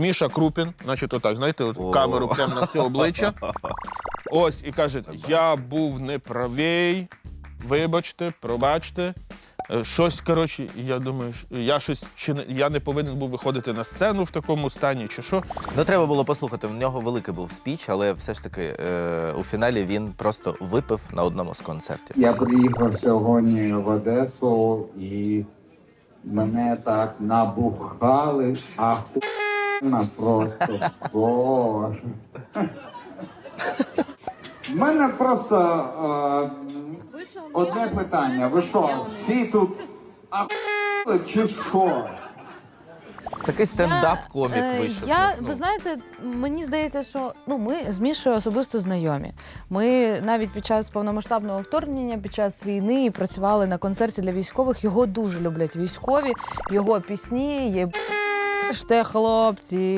Міша Крупін, значить, отак, знаєте, от камеру прямо на все обличчя. Ось, і каже: я був неправий, вибачте, пробачте. Е, Щось, коротше, я думаю, що я щось чи не я не повинен був виходити на сцену в такому стані, чи що. Ну, треба було послухати. В нього великий був спіч, але все ж таки е, у фіналі він просто випив на одному з концертів. Я приїхав сьогодні в Одесу і мене так набухали, ахуєнно просто. Боже. У мене просто е, одне питання. Ви що, всі тут ахуєли чи що? Такий стендап-комік е, вийшов. Я, Ну, ви знаєте, мені здається, що ну ми з Мішою особисто знайомі. Ми навіть під час повномасштабного вторгнення, під час війни працювали на концерті для військових. Його дуже люблять військові, його пісні є. «Б***ште, хлопці,